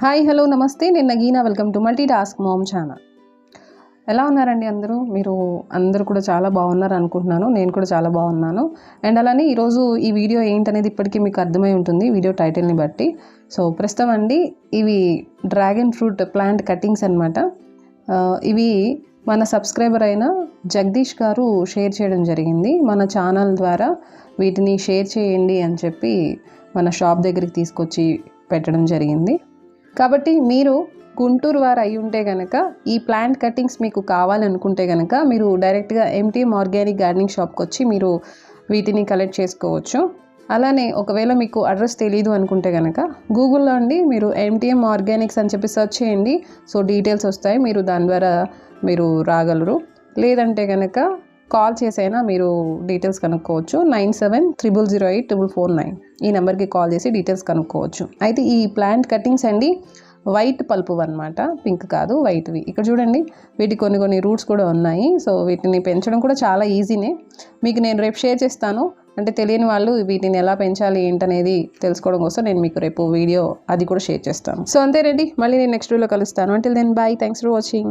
Hi hello నమస్తే. నేను Nagina. Welcome to multi task mom channel. ఎలా ఉన్నారండి అందరూ? మీరు అందరూ కూడా చాలా బాగున్నారు అనుకుంటున్నాను. నేను కూడా చాలా బాగున్నాను. అండ్ అలానే ఈరోజు ఈ వీడియో ఏంటనేది ఇప్పటికీ మీకు అర్థమై ఉంటుంది. వీడియో టైటిల్ని బట్టి. సో ప్రస్తుతం అండి ఇవి డ్రాగన్ ఫ్రూట్ ప్లాంట్ కటింగ్స్ అనమాట ఇవి మన సబ్స్క్రైబర్ అయిన జగదీష్ గారు షేర్ చేయడం జరిగింది. మన ఛానల్ ద్వారా వీటిని షేర్ చేయండి అని చెప్పి మన షాప్ దగ్గరికి తీసుకొచ్చి పెట్టడం జరిగింది. కాబట్టి మీరు గుంటూరు వారు అయి ఉంటే కనుక ఈ ప్లాంట్ కటింగ్స్ మీకు కావాలనుకుంటే కనుక మీరు డైరెక్ట్గా ఎంటీఎం ఆర్గానిక్ గార్డెనింగ్ షాప్కి వచ్చి మీరు వీటిని కలెక్ట్ చేసుకోవచ్చు. అలానే ఒకవేళ మీకు అడ్రస్ తెలీదు అనుకుంటే కనుక గూగుల్లో అండి మీరు ఎంటీఎం ఆర్గానిక్స్ అని చెప్పి సెర్చ్ చేయండి. సో డీటెయిల్స్ వస్తాయి మీరు దాని ద్వారా మీరు రాగలరు. లేదంటే కనుక కాల్ చేసైనా మీరు డీటెయిల్స్ కనుక్కోవచ్చు. Nine seven triple zero eight triple four nine ఈ నెంబర్కి కాల్ చేసి డీటెయిల్స్ కనుక్కోవచ్చు. అయితే ఈ ప్లాంట్ కటింగ్స్ అండి వైట్ పల్పు అనమాట పింక్ కాదు వైట్వి. ఇక్కడ చూడండి వీటి కొన్ని కొన్ని రూట్స్ కూడా ఉన్నాయి. సో వీటిని పెంచడం కూడా చాలా ఈజీనే. మీకు నేను రేపు షేర్ చేస్తాను. అంటే తెలియని వాళ్ళు వీటిని ఎలా పెంచాలి ఏంటనేది తెలుసుకోవడం కోసం నేను మీకు రేపు వీడియో అది కూడా షేర్ చేస్తాను. సో అంతే అంతేనండి మళ్ళీ నేను నెక్స్ట్ వీడియోలో కలుస్తాను. అంటే then bye thanks for watching